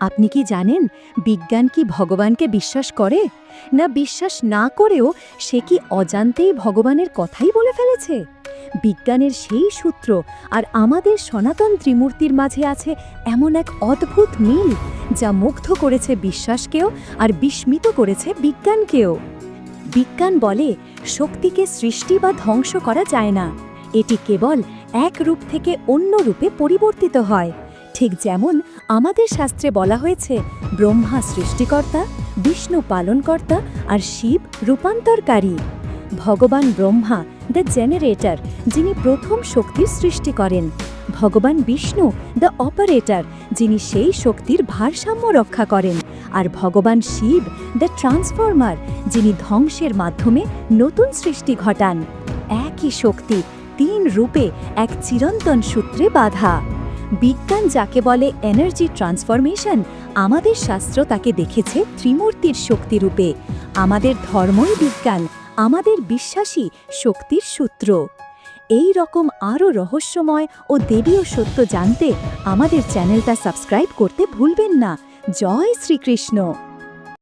আপনি কি জানেন বিজ্ঞান কি ভগবানকে বিশ্বাস করে? না বিশ্বাস না করেও সে কি অজান্তেই ভগবানের কথাই বলে ফেলেছে? বিজ্ঞানের সেই সূত্র আর আমাদের সনাতন ত্রিমূর্তির মাঝে আছে এমন এক অদ্ভুত মিল যা মুগ্ধ করেছে বিশ্বাসকেও আর বিস্মিত করেছে বিজ্ঞানকেও। বিজ্ঞান বলে শক্তিকে সৃষ্টি বা ধ্বংস করা যায় না। এটি কেবল এক রূপ থেকে অন্য রূপে পরিবর্তিত হয়। ঠিক যেমন আমাদের শাস্ত্রে বলা হয়েছে, ব্রহ্মা সৃষ্টিকর্তা, বিষ্ণু পালনকর্তা আর শিব রূপান্তরকারী। ভগবান ব্রহ্মা দ্য জেনারেটর যিনি প্রথম শক্তির সৃষ্টি করেন। ভগবান বিষ্ণু দ্য অপারেটর যিনি সেই শক্তির ভারসাম্য রক্ষা করেন। আর ভগবান শিব দ্য ট্রান্সফর্মার যিনি ধ্বংসের মাধ্যমে নতুন সৃষ্টি ঘটান। একই শক্তি, তিন রূপে এক চিরন্তন সূত্রে বাধা। বিজ্ঞান যাকে বলে এনার্জি ট্রান্সফরমেশন আমাদের শাস্ত্র তাকে দেখেছে ত্রিমূর্তির শক্তিরূপে আমাদের ধর্মই বিজ্ঞান, আমাদের বিশ্বাসী শক্তির সূত্র। এই রকম আরও রহস্যময় ও দেবীয় সত্য জানতে আমাদের চ্যানেলটা সাবস্ক্রাইব করতে ভুলবেন না। জয় শ্রীকৃষ্ণ।